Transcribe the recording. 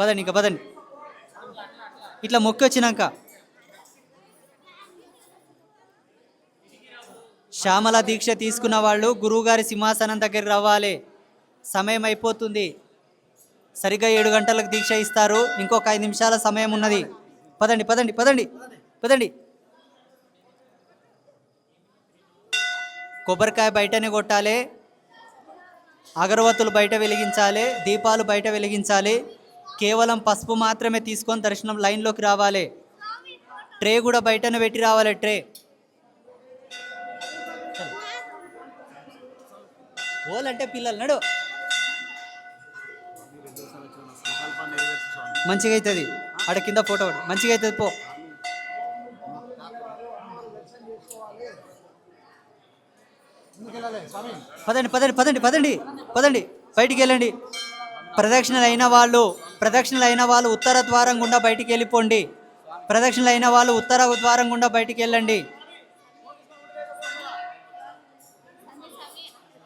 పదండి ఇంకా పదండి. ఇట్లా మొక్కి వచ్చినాక శ్యామల దీక్ష తీసుకున్న వాళ్ళు గురువుగారి సింహాసనం దగ్గరికి రావాలి. సమయం అయిపోతుంది. సరిగ్గా ఏడు గంటలకు దీక్ష ఇస్తారు. ఇంకొక ఐదు నిమిషాల సమయం ఉన్నది. పదండి పదండి పదండి పదండి. కొబ్బరికాయ బయటనే కొట్టాలి. అగరవత్తులు బయట వెలిగించాలి దీపాలు బయట వెలిగించాలి. కేవలం పసుపు మాత్రమే తీసుకొని దర్శనం లైన్లోకి రావాలి. ట్రే కూడా బయటనే పెట్టి రావాలి ట్రే. ఓలంటే పిల్లలు నడు. మంచిగా అవుతుంది. ఆడ కింద ఫోటో మంచిగా అవుతుంది పో. పదండి పదండి పదండి పదండి పదండి. బయటికి వెళ్ళండి. ప్రదక్షిణలు అయిన వాళ్ళు ప్రదక్షిణలు అయిన వాళ్ళు ఉత్తర ద్వారం గుండా బయటికి వెళ్ళిపోండి. ప్రదక్షిణలు అయిన వాళ్ళు ఉత్తర ద్వారం గుండా బయటికి వెళ్ళండి.